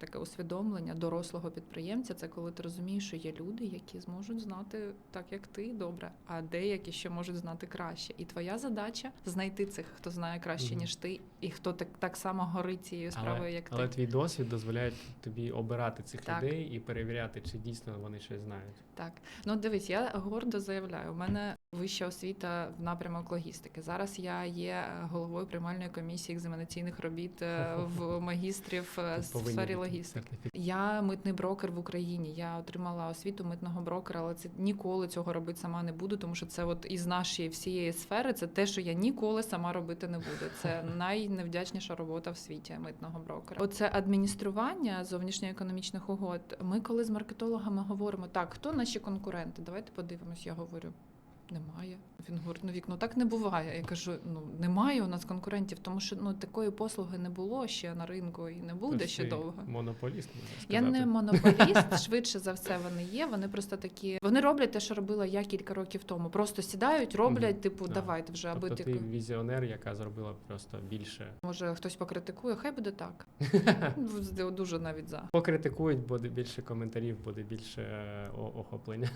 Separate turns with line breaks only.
Таке усвідомлення дорослого підприємця це коли ти розумієш, що є люди, які зможуть знати так, як ти добре, а деякі ще можуть знати краще. І твоя задача знайти цих, хто знає краще, ніж ти, і хто так, так само горить цією справою,
Але,
як
але
ти.
твій досвід дозволяє тобі обирати цих
Так.
людей і перевіряти, чи дійсно вони щось знають.
Так, ну дивись, я гордо заявляю. У мене вища освіта в напрямок логістики. Зараз я є головою приймальної комісії екзаменаційних робіт е, в магістрів е, з сфері
бути
логістики. Я митний брокер в Україні. Я отримала освіту митного брокера, але це ніколи цього робити сама не буду, тому що це от із нашої всієї сфери. Це те, що я ніколи сама робити не буду. Це найневдячніша робота в світі митного брокера. Оце адміністрування зовнішньоекономічних угод. Ми коли з маркетологами говоримо, так хто наші конкуренти? Давайте подивимось. Я говорю. Немає. Він говорить, ну вікно так не буває. Я кажу: ну немає у нас конкурентів, тому що ну такої послуги не було ще на ринку і не буде
Тобто
ще
ти
довго.
Монополіст, можна
Я не монополіст, швидше за все вони є. Вони просто такі. Вони роблять те, що робила я кілька років тому. Просто сідають, роблять,
Мгм.
типу,
Да.
давайте вже, аби
Тобто
ти
ти візіонер, яка зробила просто більше.
може хтось покритикує, хай буде так. Ну, Дуже навіть за.
Покритикують, буде більше коментарів, буде більше е, охоплення.